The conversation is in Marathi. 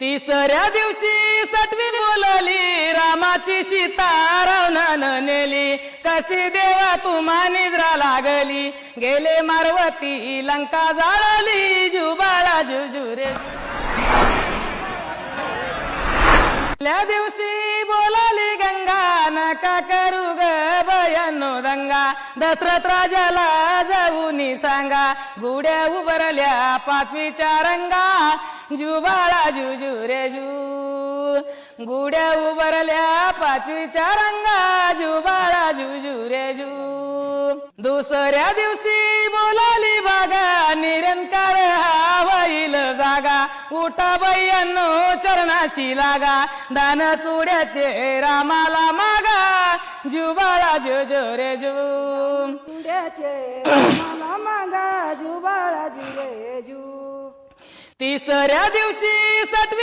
तिसऱ्या दिवशी सटवी बोलली रामाची सीता रावणानं नेली. कशी देवा तुम्हा निद्रा लागली? गेले मारवती लंका जाळली जुबाळा जुजुरे. त्या दिवशी बोलाली गंगा नका करू ग बयानो दंगा. दशरथ राजाला जाऊनी सांगा गुड्या उभरल्या पाचवीच्या रंगा जुबाळा जुजू रे जू. गुड्या उभरल्या पाचवीच्या रंगा जुबाळा जुजू रे जू. दुसऱ्या दिवशी बोलाली बागा निरंकार हा होईल जागा. उठा बैयांनो चरणाशी लागा दान चुड्याचे रामाला मागा. जुबाळा जो जो रे जू. तिसऱ्या दिवशी सटवी